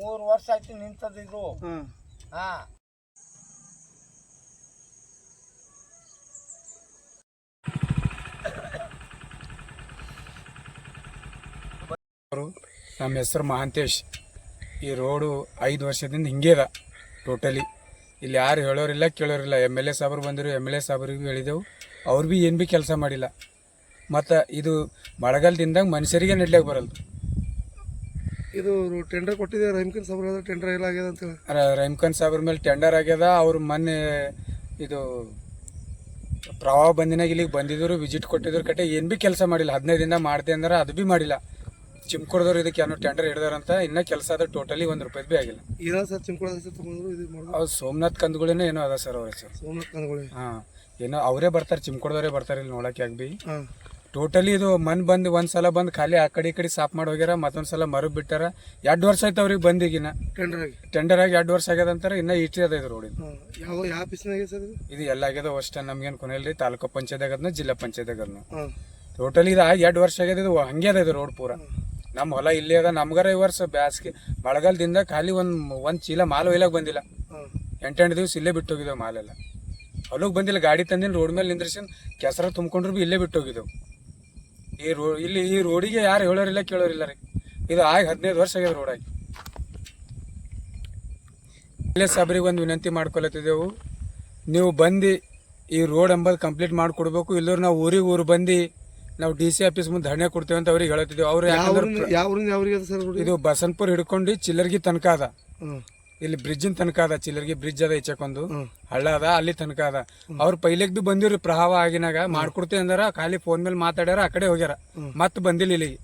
ಮೂರು ವರ್ಷ ಆಯ್ತು ನಿಂತದಿದ್ರು ಹಾಂ. ನಮ್ಮ ಹೆಸರು ಮಹಾಂತೇಶ್. ಈ ರೋಡು ಐದು ವರ್ಷದಿಂದ ಹಿಂಗೆ ಅದ ಟೋಟಲಿ. ಇಲ್ಲಿ ಯಾರು ಹೇಳೋರಿಲ್ಲ ಕೇಳೋರಿಲ್ಲ. ಎಂ ಎಲ್ ಎ ಸಾಬ್ರು ಬಂದರು ಎಂ ಎಲ್ ಎ ಸಾಬ್ರಿಗೂ ಹೇಳಿದೆವು. ಅವ್ರು ಭೀ ಏನು ಭೀ ಕೆಲಸ ಮಾಡಿಲ್ಲ. ಮತ್ತು ಇದು ಮಳೆಗಾಲದಿಂದ ಮನುಷ್ಯರಿಗೆ ನಡ್ಲಿಕ್ಕೆ ಬರಲ್ಲ ಇದು ಟೆಂಡರ್ ಕೊಟ್ಟಿದೆ ರೈಮ್ಕನ್ ಸಾಬ್ರ ಟೆಂಡರ್ ಎಲ್ಲ ಆಗ್ಯದ ಅಂತ ಹೇಳಿ. ರ- ರಹಿಮ್ಖಾನ್ ಸಾಬ್ರ ಮೇಲೆ ಟೆಂಡರ್ ಆಗ್ಯದ ಅವ್ರು ಮೊನ್ನೆ ಇದು ಪ್ರವಾಹ ಬಂದಿನಾಗ ಇಲ್ಲಿಗೆ ಬಂದಿದ್ರು ವಿಸಿಟ್ ಕೊಟ್ಟಿದ್ರು ಕಟ್ಟೆ ಏನು ಭೀ ಕೆಲಸ ಮಾಡಿಲ್ಲ. ಹದಿನೈದು ದಿನ ಮಾಡ್ತೆ ಅಂದ್ರೆ ಅದು ಭೀ ಮಾಡಿಲ್ಲ. ಚಿಮ್ಕೊಡ್ದವ್ರು ಇದಕ್ಕೆ ಏನೋ ಟೆಂಡರ್ ಹಿಡ್ದಾರಂತ ಇನ್ನೂ ಕೆಲಸ ಅದ ಟೋಟಲಿ ಒಂದು ರೂಪಾಯಿ ಭೀ ಆಗಿಲ್ಲ. ಏನೋ ಸರ್ ಮಾಡಿದ್ರು ಅವ್ರು ಸೋಮನಾಥ್ ಕಂದುಗಳೇನೋ ಏನೋ ಅದ ಸರ್ ಅವ್ರ ಸರ್ ಸೋಮನಾಥ್ ಕಂದ್ಗಳು. ಹಾಂ ಏನೋ ಅವರೇ ಬರ್ತಾರೆ ಚಿಮ್ಕೊಡ್ದವರೇ ಬರ್ತಾರೆ ಇಲ್ಲಿ ನೋಡಕ್ಕೆ ಯಾಕೆ ಭೀ ಟೋಟಲಿ ಇದು ಮನ್ ಬಂದು ಒಂದ್ಸಲ ಬಂದು ಖಾಲಿ ಆ ಕಡೆ ಈ ಕಡೆ ಸಾಫ್ ಮಾಡಿ ಹೋಗ್ಯಾರ ಮತ್ತೊಂದ್ಸಲ ಮರು ಬಿಟ್ಟಾರ. ಎರಡು ವರ್ಷ ಆಯ್ತು ಅವ್ರಿಗೆ ಬಂದಿಗಿನ. ಟೆಂಡರ್ ಆಗಿ. ಟೆಂಡರ್ ಆಗಿ ಎರಡು ವರ್ಷ ಆಗ್ಯದ ಅಂತಾರೆ ಇನ್ನೂ ಇಷ್ಟೇ ಅದ ಇದು ರೋಡಿನ ಯಾವ ಯಾವ ಆಫೀಸ್ನಾಗೆ ಸರ್ ಇದು? ಇದು ಎಲ್ಲ ಆಗ್ಯದ ಅಷ್ಟೇ ನಮ್ಗೇನು ಕೊನೆಯಲ್ಲಿ ತಾಲೂಕು ಪಂಚಾಯತ್ ಆಗದ್ನ ಜಿಲ್ಲಾ ಪಂಚಾಯತ್ ಆಗದ್ನ ಟೋಟಲಿ ಇದು ಆಗಿ ಎರಡು ವರ್ಷ ಆಗ್ಯದ ಇದು ಹಂಗೆ ಅದ ಇದು ರೋಡ್ ಪೂರ. ನಮ್ಮ ಹೊಲ ಇಲ್ಲೇ ಅದ ನಮ್ಗಾರ ಈ ವರ್ಷ ಬ್ಯಾಸ್ಗೆ ಮಳೆಗಾಲದಿಂದ ಖಾಲಿ ಒಂದು ಒಂದು ಚೀಲ ಮಾಲು ಒಯ್ಲಾಗ ಬಂದಿಲ್ಲ. ಎಂಟೆಂಟು ದಿವಸ ಇಲ್ಲೇ ಬಿಟ್ಟು ಹೋಗಿದ್ದೇವೆ ಮಾಲೆಲ್ಲ. ಹೊಲಕ್ಕೆ ಬಂದಿಲ್ಲ ಗಾಡಿ ತಂದಿನ ರೋಡ್ ಮೇಲೆ ನಿಂದ್ರಿಸಿನ ಕೆಸರ ತುಂಬ್ಕೊಂಡ್ರು ಭೀ ಇಲ್ಲೇ ಬಿಟ್ಟು ಹೋಗಿದ್ದೆವು. ಈ ರೋ ಇಲ್ಲಿ ಈ ರೋಡಿಗೆ ಯಾರು ಹೇಳೋರಿಲ್ಲ ಕೇಳೋರಿಲ್ಲ ರೀ. ಇದು ಆಗಿ ಹದಿನೈದು ವರ್ಷ ಆಗಿದೆ ರೋಡಾಗಿ ಆಗಿ. ಇಲ್ಲೇ ಸಾಬ್ರಿಗೆ ಒಂದು ವಿನಂತಿ ಮಾಡ್ಕೊಳತ್ತಿದ್ದೆವು ನೀವು ಬಂದು ಈ ರೋಡ್ ಎಂಬುದು ಕಂಪ್ಲೀಟ್ ಮಾಡಿಕೊಡ್ಬೇಕು. ಇಲ್ಲರೂ ನಾವು ಊರಿಗೆ ಊರು ಬಂದು ನಾವು ಡಿ ಸಿ ಆಫೀಸ್ ಮುಂದೆ ಧರಣೆ ಕೊಡ್ತೇವೆ ಅಂತ ಅವ್ರಿಗೆ ಹೇಳತ್ತಿದ್ದೇವೆ ಅವ್ರು ಯಾಕಂದ್ರೆ ಇದು ಬಸನ್ಪುರ್ ಹಿಡ್ಕೊಂಡು ಚಿಲ್ಲರ್ಗಿ ತನಕ ಅದ. ಇಲ್ಲಿ ಬ್ರಿಡ್ಜಿನ ತನಕ ಅದ ಚಿಲ್ಲರ್ಗಿ ಬ್ರಿಡ್ಜ್ ಅದ ಈಚೆಕೊಂದು. ಹಳ್ಳ ಅದ ಅಲ್ಲಿ ತನಕ ಅದ. ಅವ್ರು ಪೈಲೆಗ್ ಬಿ ಬಂದಿವ್ರಿ ಪ್ರಭಾವ ಆಗಿನಾಗ. ಮಾಡ್ಕೊಡ್ತೇವೆ ಅಂದಾರ ಖಾಲಿ ಫೋನ್ ಮೇಲೆ ಮಾತಾಡ್ಯಾರ ಆ ಕಡೆ ಹೋಗ್ಯಾರ. ಮತ್ ಬಂದಿಲ್ಲ ಇಲ್ಲಿಗೆ.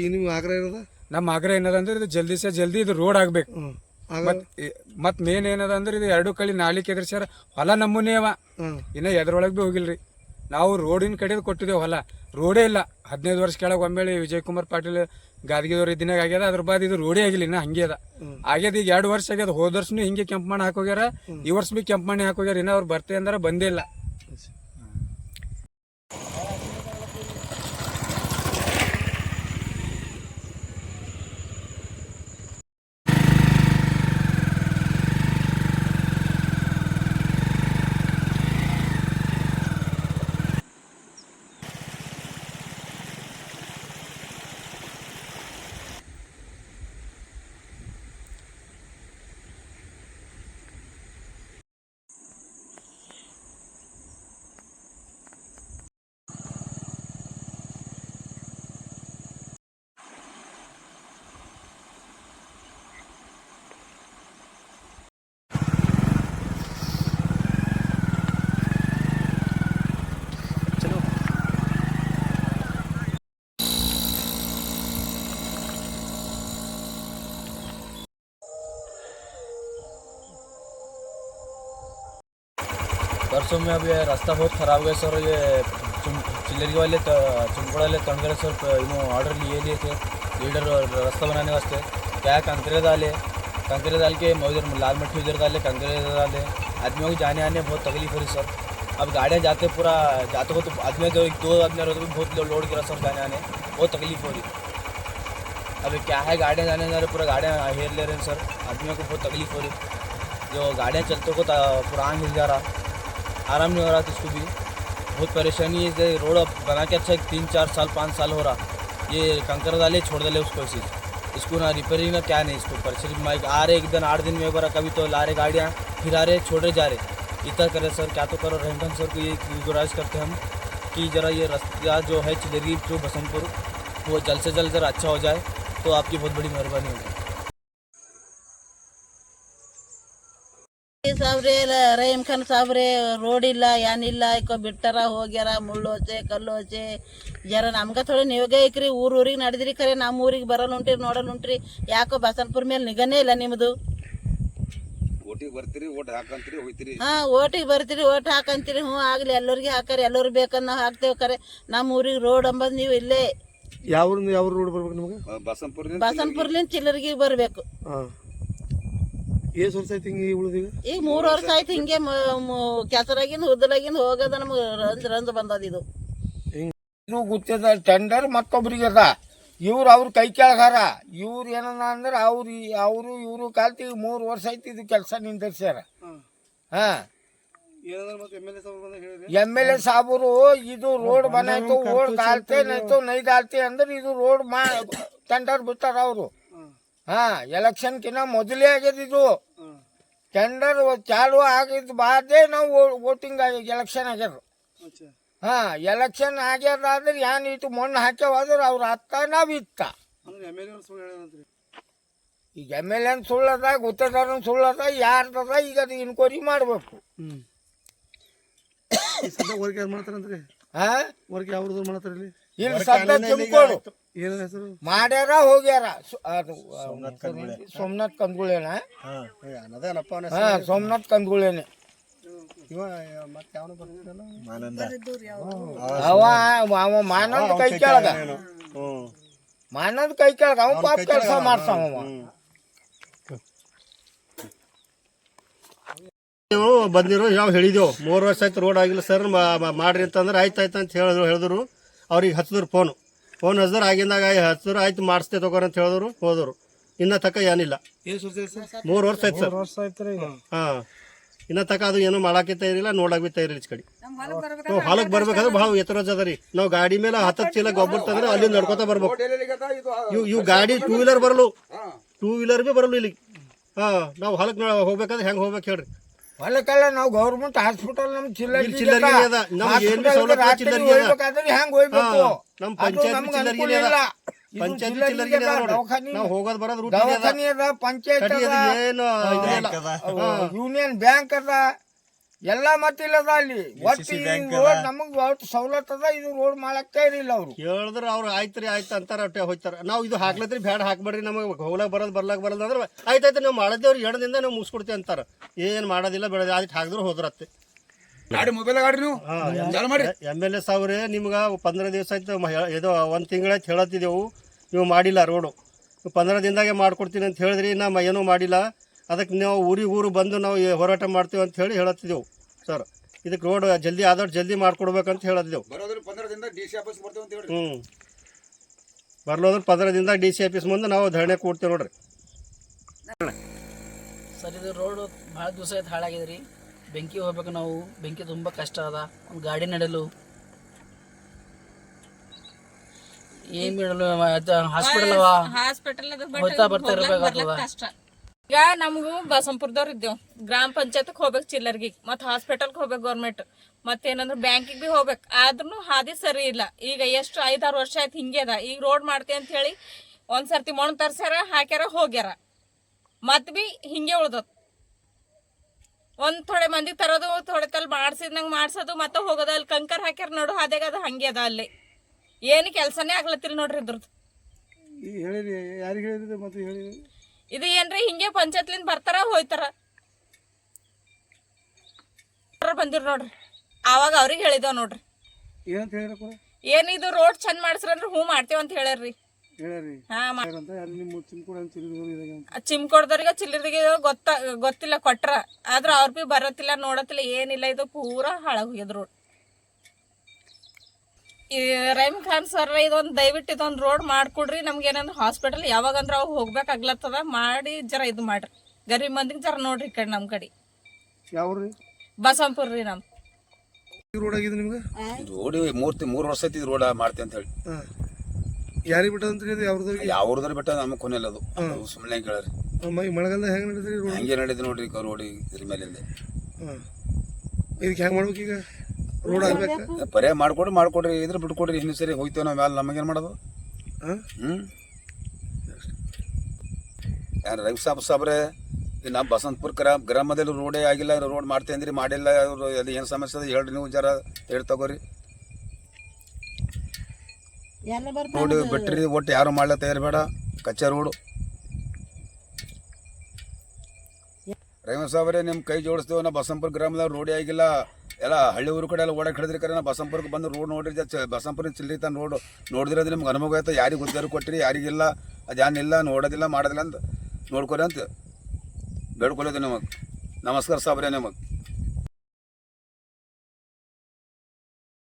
ಈಗ ಆಗ್ರಹ ಇರೋದ? ನಮ್ಮ ಆಗ್ರಹ ಏನದ ಅಂದ್ರೆ ಇದು ಜಲ್ದಿ ಸೆ ಜಲ್ದಿ ಇದು ರೋಡ್ ಆಗ್ಬೇಕು. ಮತ್ ಈ- ಮತ್ ಮೇನ್ ಏನದ ಅಂದ್ರೆ ಇದು ಎರಡು ಕಳಿ ನಾಳಿಕ್ ಎದುರ್ಸ್ಯಾರ ಹೊಲ ನಮ್ಮನೇ ಅವ. ಇನ್ನ ಎದ್ರೊಳಗ್ ಬಿ ಹೋಗಿಲ್ರಿ. ನಾವು ರೋಡಿನ ಕಡೆ ಕೊಟ್ಟಿದ್ದೇವೆ ಹೊಲ. ರೋಡೇ ಇಲ್ಲ. ಹದಿನೈದು ವರ್ಷ ಕೆಳಗೆ ಒಮ್ಮೆಳಿ ವಿಜಯ್ ಕುಮಾರ್ ಪಾಟೀಲ್ ಗಾದಗಿದವ್ರ ಇದ್ದಿನಾಗ ಆಗ್ಯದ, ಅದ್ರ ಬಾದ್ ಇದು ರೂಢಿ ಆಗಿಲ್ಲ ಇನ್ನ ಹಂಗೆ ಅದ. ಆಗ್ಯದ ಈಗ ಎರಡು ವರ್ಷ ಆಗ್ಯದ, ಹೋದ ವರ್ಷನು ಹಿಂಗೆ ಕೆಂಪು ಮಣ್ಣು ಹಾಕೋಗ್ಯಾರ, ಈ ವರ್ಷ ಬಿ ಕೆಂಪು ಮಣ್ಣು ಹಾಕೋಗ್ಯಾರ, ಇನ್ನ ಅವ್ರು ಬರ್ತೆ ಅಂದ್ರೆ ಬಂದೇ बरसों में अब ये रास्ता बहुत ख़राब है सर ये चिल्लरी वाले चुनकोड़ा वाले तणगड़े सर इनो ऑर्डर लिए लिए थे लीडर रास्ता बनाने वास्ते क्या कंकरे डाले कंकरे डाल के इधर लाल मट्टी उधर डाले कंकरे डाले आदमियों की जाने आने बहुत तकलीफ़ हो रही सर अब गाड़ियाँ जाते पूरा जाते हो तो आदमी जो एक दो आदमी रहे तो बहुत लोड गिरा सर जाने आने बहुत तकलीफ़ हो रही अभी क्या है गाड़ियाँ जाने जा रहे पूरा गाड़ियाँ हेर ले रहे हैं सर आदमियों को बहुत तकलीफ़ हो रही जो गाड़ियाँ चलते को पूरा आंग हिल जा रहा आराम नहीं हो रहा किसको भी। बहुत परेशानी है, इसे रोड अब बना के अच्छा तीन, चार साल, पाँच साल हो रहा। ये कंकर डाले, छोड़ डाले उसको ही। इसको ना रिपेयरिंग ना, क्या नहीं इसको ऊपर सिर्फ़ माइक आ रहे एक दिन, आठ दिन में बार, कभी तो ला रहे गाड़ियाँ, फिर आ रहे, छोड़ रहे, जा रहे। इतना करे सर, क्या तो करो रहमन सर को ये गुजारिश करते हम कि ज़रा ये रास्ता जो है, चिलरी, जो बसंतपुर, वो जल्द से जल्द ज़रा अच्छा हो जाए तो आपकी बहुत बड़ी मेहरबानी होगी। ಸಾಬ್ರೆ ರಹೀಮ್ ಖಾನ್ ಸಾವ್ರೆ ರೋಡ್ ಇಲ್ಲ ಏನಿಲ್ಲ ಇಕೋ ಬಿಟ್ಟಾರ ಹೋಗ್ಯಾರ ಮುಳ್ಳು ಹೋಚೆ ಕಲ್ಲು ಹೋಚೆ ಜರ ನಮ್ಗೆ ಥೋಡೆ ನೀವೇ ಐಕ್ರಿ ಊರ್ ಊರಿಗೆ ನಡೆದ್ರಿ ಖರೆ ನಮ್ಮ ಊರಿಗೆ ಬರಲ್ಲ ಉಂಟ್ರಿ ನೋಡಲ್ಲ ಉಂಟ್ರಿ ಯಾಕೋ ಬಸನ್ಪುರ ಮೇಲೆ ನಿಗನೇ ಇಲ್ಲ ನಿಮ್ಮದು ಓಟಿಗೆ ಬರ್ತೀರಿ ಓಟ್ ಹಾಕಂತೀರಿ ಹೋಗ್ತೀರಿ ಹಾ ಓಟಿಗೆ ಬರ್ತೀರಿ ಓಟ್ ಹಾಕಂತೀರಿ ಹ್ಞೂ ಆಗ್ಲಿ ಎಲ್ಲರಿಗೆ ಹಾಕಾರ ಎಲ್ಲರೂ ಬೇಕಂದ್ ನಾವು ಹಾಕ್ತೇವೆ ಖರೆ ನಮ್ಮ ಊರಿಗೆ ರೋಡ್ ಅಂಬದ್ ನೀವು ಇಲ್ಲೇ. ಯಾವ ಯಾವ ರೋಡ್ ಬರ್ಬೇಕು ನಿಮ್ಗೆ? ಬಸಂಪುರ ಬಸನ್ಪುರ್ಲಿಂದ ಚಿಲ್ಲರಿಗೆ ಬರಬೇಕು. ಹಾಂ. ಎಷ್ಟು ವರ್ಷ ಆಯ್ತು ಹಿಂಗೆ ಉಳಿದೀಗ ಈಗ ಮೂರು ವರ್ಷ ಆಯ್ತು ಹಿಂಗೆ ಕೆಸರಾಗಿಂದ ಹುದ್ದಲಾಗಿಂದ ಹೋಗದ ನಮಗೆ ರಂಜ್ ರಂಜ್ ಬಂದದ ಇದು. ಇದು ಗೊತ್ತದ ಟೆಂಡರ್ ಮತ್ತೊಬ್ರಿಗೆ ಅದ ಇವ್ರು ಅವ್ರ ಕೈ ಕೆಳಗಾರ. ಇವ್ರು ಏನನ್ನ ಅಂದ್ರೆ ಅವ್ರು ಅವರು ಇವರು ಕಾಲ್ತಿ ಈಗ ಮೂರು ವರ್ಷ ಆಯ್ತು ಇದು ಕೆಲಸ ನಿಂದಿರ್ಸ್ಯಾರ. ಹಾ. ಹಾಂ. ಏನಂದ್ರೆ ಮತ್ತೆ ಎಂ ಎಲ್ ಎ ಸಾಬರು ಇದು ರೋಡ್ ಬನಾಯ್ತು ಓಡ್ ಕಾಲ್ತೆ ನೈತು ನೈ ದಾಲ್ತಿ ಅಂದ್ರೆ ಇದು ರೋಡ್ ಮಾ ಟೆಂಡರ್ ಬಿಟ್ಟಾರ ಅವರು. ಹಾಂ ಎಲೆಕ್ಷನ್ಕಿನ್ನ ಮೊದಲೇ ಆಗ್ಯದ ಇದು. ಟೆಂಡರ್ ಚಾಲು ಆಗಿದ್ ಬಾದೇ ನಾವು ವೋಟಿಂಗ್ ಎಲೆಕ್ಷನ್ ಆಗ್ಯದ. ಹಾ ಎಲೆಕ್ಷನ್ ಆಗ್ಯದಾದ್ರೆ ಏನ್ ಇಟ್ಟು ಮಣ್ಣು ಹಾಕ್ಯಾವಾದ್ರೆ ಅವ್ರ ಅತ್ತ ನಾವ್ ಇತ್ತ ಅಂದ್ರೆ ಈಗ ಎಂ ಎಲ್ ಎನ್ ಸುಳ್ಳದ ಗುತ್ತದಾರನ್ ಸುಳ್ಳದ ಯಾರ್ದದ ಈಗ ಅದು ಇನ್ಕ್ವೈರಿ ಮಾಡ್ಬೇಕು. ಹಾ? ವರ್ಕ್ ಯಾವ್ದು ಮಾಡ್ತಾರೆ ಇಲ್ಲಿ? ಇಲ್ಲಿ ತುಂಬಿಕೊಡು ಮಾಡ್ಯಾರ ಹೋಗ್ಯಾರ. ಸೋಮನಾಥ್ ಕಂದ್ಗುಳೇನ? ಅನ್ನದೇನಪ್ಪ ಅವನ ಹಾ ಸೋಮನಾಥ್ ಕಂದ್ಗುಳೇನೆ. ಅವ ಅವ ಮಾನಂದ್ ಕೈ ಕೆಳಗ. ಮಾನಂದ ಕೈ ಕೆಳಗ ಅವ ಪಾಪ ಕೆಲಸ ಮಾಡ್ತಾವ ನೀವು ಬಂದಿರೋ ಯಾವ ಹೇಳಿದೆವು ಮೂರು ವರ್ಷ ಆಯ್ತು ರೋಡ್ ಆಗಿಲ್ಲ ಸರ್ ಮಾಡ್ರಿ ಅಂತಂದ್ರೆ ಆಯ್ತು ಆಯ್ತು ಅಂತ ಹೇಳಿದ್ರು ಹೇಳಿದ್ರು. ಅವ್ರಿಗೆ ಹಚ್ಚಿದ್ರು ಫೋನು ಫೋನ್ ಹಚ್ಚಿದ್ರೆ ಆಗಿಂದಾಗ ಹಚ್ಚಿದ್ರು ಆಯ್ತು ಮಾಡಿಸ್ತೇ ತಗೋರಿ ಅಂತ ಹೇಳಿದ್ರು ಹೋದರು. ಇನ್ನ ತಕ ಏನಿಲ್ಲ. ಮೂರು ವರ್ಷ ಆಯ್ತು ಸರ್. ವರ್ಷ ಆಯ್ತು ಈಗ. ಹಾಂ. ಇನ್ನ ತಕ ಅದು ಏನು ಮಾಡಕ್ಕೆ ತಯಾರಿಲ್ಲ ನೋಡಕ್ ಬಿ ತಯಾರಿಲ್ಲ ಈ ಕಡೆ. ನಾವು ಹೊಲಕ್ಕೆ ಬರ್ಬೇಕಾದ್ರೆ ಭಾಳ ಎತ್ತರೋಜ್ ಅದ ರೀ. ನಾವು ಗಾಡಿ ಮೇಲೆ ಹತ್ತತ್ತು ಚೀಲ ಗೊಬ್ಬರ ತಂದ್ರೆ ಅಲ್ಲಿ ನಡ್ಕೋತ ಬರ್ಬೇಕು. ಇವು ಇವು ಗಾಡಿ ಟೂ ವೀಲರ್ ಬರಲು ಟೂ ವೀಲರ್ ಬಿ ಬರಲು ಇಲ್ಲಿ ಹಾಂ ನಾವು ಹೊಲಕ್ಕೆ ಹೋಗ್ಬೇಕಾದ್ರೆ ಹೆಂಗೆ ಹೋಗ್ಬೇಕು ಹೇಳ್ರಿ. ಹೊಲಕ್ಕೆಲ್ಲ ನಾವು ಗೌರ್ಮೆಂಟ್ ಹಾಸ್ಪಿಟಲ್ ನಮ್ ಚಿಲ್ಲರ್ ಅದ. ಹೆಂಗ್ ಹೋಗ್ಬೇಕು? ನಮ್ ಪಂಚಾಯತ್ ಹೋಗೋದ್ ಬರೋದ್ ದವಾಖಾನಿ ಅದ ಯೂನಿಯನ್ ಬ್ಯಾಂಕ್ ಅದ. ಎಲ್ಲಾ ಮತ್ತಿಲ್ಲದ ಅಲ್ಲಿ. ಒಟ್ಟು ರೋಡ್ ನಮಗ್ ಒಟ್ಟು ಸವಲತ್ ಅದ ಇದು ರೋಡ್ ಮಾಡಕ್ಕೆ ಇರಲಿಲ್ಲ ಅವ್ರು. ಕೇಳಿದ್ರ ಅವ್ರು ಆಯ್ತ್ರಿ ಆಯ್ತು ಅಂತಾರ ಅಟ್ಟೆ ಹೋಯ್ತಾರ. ನಾವು ಇದು ಹಾಕ್ಲತ್ರಿ ಬ್ಯಾಡ ಹಾಕ್ಬೇಡ್ರಿ ನಮಗೆ ಹೋಗ್ಲಾಕ್ ಬರೋದ್ ಬರ್ಲಾಕ್ ಬರಲ್ಲ ಅಂದ್ರೆ ಆಯ್ತಾಯ್ತು ನಾವು ಮಾಡದೇವ್ರಿ ಎಡದಿಂದ ನಾವು ಮುಗಿಸ್ಕೊಡ್ತೀವಿ ಅಂತಾರ. ಏನ್ ಮಾಡೋದಿಲ್ಲ ಬೆಳೆದ ಆಯ್ತು ಹಾಕಿದ್ರು ಹೋದ್ರತ್ತೆ. ಗಾಡಿ ಮೊಬೈಲ್ ಗಾಡಿ ನೀವು? ಚಾಲು ಮಾಡಿ. ಎಂ ಎಲ್ ಎ ಸಾವ್ರೆ ನಿಮ್ಗೆ ಪಂದ್ರ ದಿವಸ ಆಯ್ತು ಇದು ಒಂದು ತಿಂಗಳಾಯ್ತು ಹೇಳತ್ತಿದ್ದೆವು ನೀವು ಮಾಡಿಲ್ಲ ರೋಡು ನೀವು ಪಂದ್ರ ದಿನದಾಗೆ ಮಾಡ್ಕೊಡ್ತೀನಿ ಅಂತ ಹೇಳಿದ್ರಿ ನಮ್ಮ ಏನೂ ಮಾಡಿಲ್ಲ. ಅದಕ್ಕೆ ನಾವು ಊರಿಗೆ ಊರು ಬಂದು ನಾವು ಹೋರಾಟ ಮಾಡ್ತೀವಿ ಅಂತ ಹೇಳಿ ಹೇಳತ್ತಿದ್ದೆವು ಸರ್ ಇದಕ್ಕೆ ರೋಡ್ ಜಲ್ದಿ ಆದಷ್ಟು ಜಲ್ದಿ ಮಾಡ್ಕೊಡ್ಬೇಕಂತ ಹೇಳಿದ್ವಿ ಬರೋದ್ರ ಪಂದ್ರ ದಿನದಾಗ ಡಿ ಸಿ ಆಫೀಸ್ ಬರ್ತೇವೆ ಅಂತ ಹೇಳಿ ಹ್ಞೂ ಬರ್ಲೋದ್ರ ಪಂದ್ರ ದಿನದಾಗ ಡಿ ಸಿ ಆಫೀಸ್ ಮುಂದೆ ನಾವು ಧರಣಿ ಕೊಡ್ತೀವಿ ನೋಡ್ರಿ. ಸರ್ ಇದು ರೋಡ್ ಭಾಳ ದಿವಸ ಆಯ್ತು ಹಾಳಾಗಿದೆ ರೀ ಬೆಂಕಿ ಹೋಗ್ಬೇಕು ನಾವು. ಬೆಂಕಿ ತುಂಬ ಕಷ್ಟ ಅದ. ಒಂದು ಗಾಡಿ ನಡೆಯಲು ಏನು ಮಾಡಲು ಹಾಸ್ಪಿಟಲ್ ಅವ? ಹಾಸ್ಪಿಟಲ್ ಬರ್ತಾ ಬರ್ತಾ ಇರ್ಬೇಕಾಗ್ತದ? ಈಗ ನಮಗೂ ಬಸಂಪುರದವ್ರು ಇದ್ದೇವ್. ಗ್ರಾಮ ಪಂಚಾಯತ್ಗೆ ಹೋಗ್ಬೇಕು ಚಿಲ್ಲರ್ಗಿ ಮತ್ ಹಾಸ್ಪಿಟಲ್ಗೆ ಹೋಗ್ಬೇಕು ಗೌರ್ಮೆಂಟ್ ಮತ್ತೇನಂದ್ರೆ ಬ್ಯಾಂಕಿಗೆ ಬಿ ಹೋಗ್ಬೇಕು. ಆದ್ರೂ ಹಾದಿ ಸರಿ ಇಲ್ಲ. ಈಗ ಎಷ್ಟು ಐದಾರು ವರ್ಷ ಆಯ್ತು ಹಿಂಗೆ ಅದ. ಈಗ ರೋಡ್ ಮಾಡ್ತೀವಿ ಅಂತ ಹೇಳಿ ಒಂದ್ ಸರ್ತಿ ಮಣ್ಣು ತರ್ಸ್ಯಾರ, ಹಾಕ್ಯಾರ, ಹೋಗ್ಯಾರ. ಮತ್ ಬಿ ಹಿಂಗೆ ಉಳ್ದತ್ ಒಂದ್ ಥೋಡೆ ಮಂದಿ ತರೋದು, ಥೋಡೆ ತಲ್ ಮಾಡ್ಸಿದ್ನಂಗೆ ಮಾಡ್ಸೋದು, ಮತ್ತೆ ಹೋಗೋದ ಅಲ್ಲಿ ಕಂಕರ್ ಹಾಕ್ಯಾರ ನೋಡು, ಹಾದ್ಯಾಗ ಅದು ಹಂಗೆ ಅದ ಅಲ್ಲಿ. ಏನು ಕೆಲಸನೇ ಆಗ್ಲತ್ತಿಲ್ಲ ನೋಡ್ರಿ ಇದ್ರದ್ದು ಹೇಳಿರಿ, ಯಾರಿಗೆ ಹೇಳಿದ್ರಿ ಮತ್ತೆ ಹೇಳಿರಿ? ಇದು ಏನ್ರಿ ಹಿಂಗೆ ಪಂಚಾಯತ್ಲಿಂದ ಬರ್ತಾರ ಹೋಯ್ತಾರ? ಬಂದಿರ್ ನೋಡ್ರಿ. ಆವಾಗ ಅವ್ರಿಗೆ ಹೇಳಿದವ್ ನೋಡ್ರಿ. ಏನಿದು ಹೇಳಿರಪ್ಪ ಏನ್ ಇದು ರೋಡ್ ಚಂದ ಮಾಡಿಸ್ರಂದ್ರೆ ಹೂ ಮಾಡ್ತೇವ ಅಂತ ಹೇಳ್ಯಾರ್ರಿ. ಹೇಳ್ಯಾರಿ ಹಾ ಮಾ- ಅಂತ ಯಾರು ನಿಮ್ಮ ಚಿಮ್ಕೂಡ ಅಂತ ತಿಳಿದವರು ಇದಾಗ ಅಂತ. ಚಿಮ್ಕೊಡ್ದವ್ರಿಗೆ ಚಿಲ್ಲರಿಗೆ ಗೊತ್ತ ಗೊತ್ತಿಲ್ಲ ಕೊಟ್ರ. ಆದ್ರ ಅವ್ರ ಬಿ ಬರತ್ತಿಲ್ಲ ನೋಡತ್ತಿಲ್ಲ ಏನಿಲ್ಲ ಇದು ಪೂರಾ ಹಾಳಾಗೋಗ್ಯದ ರೋಡ್ ಈ ರೈಮ್ ಖಾನ್ ಸರ್ ಇದೊಂದು ದಯವಿಟ್ಟು ಇದೊಂದು ರೋಡ್ ಮಾಡ್ಕೊಡ್ರಿ. ನಮ್ಗೆ ಏನಂದ್ರೆ ಹಾಸ್ಪಿಟಲ್ ಯಾವಾಗಂದ್ರೆ ಅವ್ ಹೋಗ್ಬೇಕಾಗ್ಲತ್ತದ. ಮಾಡಿ ಜರ ಇದು ಮಾಡ್ರಿ. ಗರೀಬ್ ಮಂದಿಗೆ ಜರ ನೋಡ್ರಿ ಈ ಕಡೆ ನಮ್ಮ ಕಡೆ. ಯಾವ್ರಿ? ರೀ ಬಸಂಪುರ್ ರೀ ನಮ್. ಈ ರೋಡ್ ಆಗಿದೆ ನಿಮ್ಗೆ? ರೋಡ್ ಮೂರ್ತಿ ಮೂರು ವರ್ಷ ಐತಿ ರೋಡ್ ಮಾಡ್ತೆ ಅಂತ ಹೇಳಿ. ಯಾರಿಗೆ ಬಿಟ್ಟ ಅಂತ ಹೇಳಿದ್ರಿ? ಯಾವ್ರದವ್ರಿಗೆ ಯಾವ್ರದ್ರ ಬಿಟ್ಟ ನಮಗೆ ಕೊನೆಲ್ಲ ಅದು. ಸುಮ್ಮನೆ ಕೇಳ್ರಿ ಈ ಮಳೆಗಾಲದಾಗ ಹೆಂಗೆ ನಡೆದ್ರಿ ರೋಡ್ ಹಂಗೆ ನಡೆದು ನೋಡ್ರಿ ರೋಡ್ ಇದ್ರ ಮೇಲಿಂದ. ಇದಕ್ಕೆ ಹೆಂಗೆ ಮಾಡ್ಬೇಕು ಈಗ? ಪರ್ಯಾಯ ಮಾಡ್ಕೊಡ್ರಿ ಮಾಡ್ಕೊಡ್ರಿ. ಇದ್ರ ಬಿಟ್ಕೊಡ್ರಿ. ಹಿಂದೆ ಸರಿ ಹೋಯ್ತೇವೆ ನಾವು. ಮ್ಯಾಲ ನಮಗೇನು ಮಾಡೋದು? ಹ್ಞೂ ಯಾರು ರವಿ ಸಾಬ್ ಸಾಬ್ರೆ ನಮ್ಮ ಬಸಂತಪುರ ಗ್ರಾ ಗ್ರಾಮದಲ್ಲಿ ರೋಡೇ ಆಗಿಲ್ಲ ರೋಡ್ ಮಾಡ್ತೇನೆ ಅಂದ್ರಿ ಮಾಡಿಲ್ಲ ಅವರು ಅದು ಏನು ಸಮಸ್ಯೆ ಅದ ಹೇಳ್ರಿ ನೀವು ಜರ ಹೇಳಿ ತಗೋರಿ. ರೋಡ್ ಬಿಟ್ರಿ ಒಟ್ಟು ಯಾರು ಮಾಡ್ಲತ್ತ ಇರಬೇಡ ಕಚ್ಚಾ ರೋಡು ರವಿ ಸಾಬ್ರೆ ನಿಮ್ಮ ಕೈ ಜೋಡಿಸ್ತೇವೆ ನಾ ಬಸಂತಪುರ ಗ್ರಾಮದಾಗ ರೋಡೇ ಆಗಿಲ್ಲ. ಎಲ್ಲ ಹಳ್ಳಿ ಊರು ಕಡೆ ಎಲ್ಲ ಓಡಾಕ್ ಹಿಡಿದ್ರಿ ಕರೆ ನಾವು ಬಸಂಪುರಕ್ಕೆ ಬಂದು ರೋಡ್ ನೋಡಿರಿ ಬಸಂಪುರ ಚಿಲ್ಲಿ ತಾನು ರೋಡ್ ನೋಡಿದ್ರೆ ನಿಮ್ಗೆ ಅನುಭವ ಆಯ್ತು. ಯಾರಿಗೆ ಗೊತ್ತಾರು ಕೊಟ್ಟಿರಿ, ಯಾರಿಗಿಲ್ಲ ಅದೇನಿಲ್ಲ ನೋಡೋದಿಲ್ಲ, ಮಾಡೋದಿಲ್ಲ ಅಂತ ನೋಡ್ಕೊರಿ ಅಂತ ಬೇಡ್ಕೊಳ್ಳೋದು ನಿಮಗೆ. ನಮಸ್ಕಾರ ಸಾಬ್ರೆ ನಿಮಗೆ.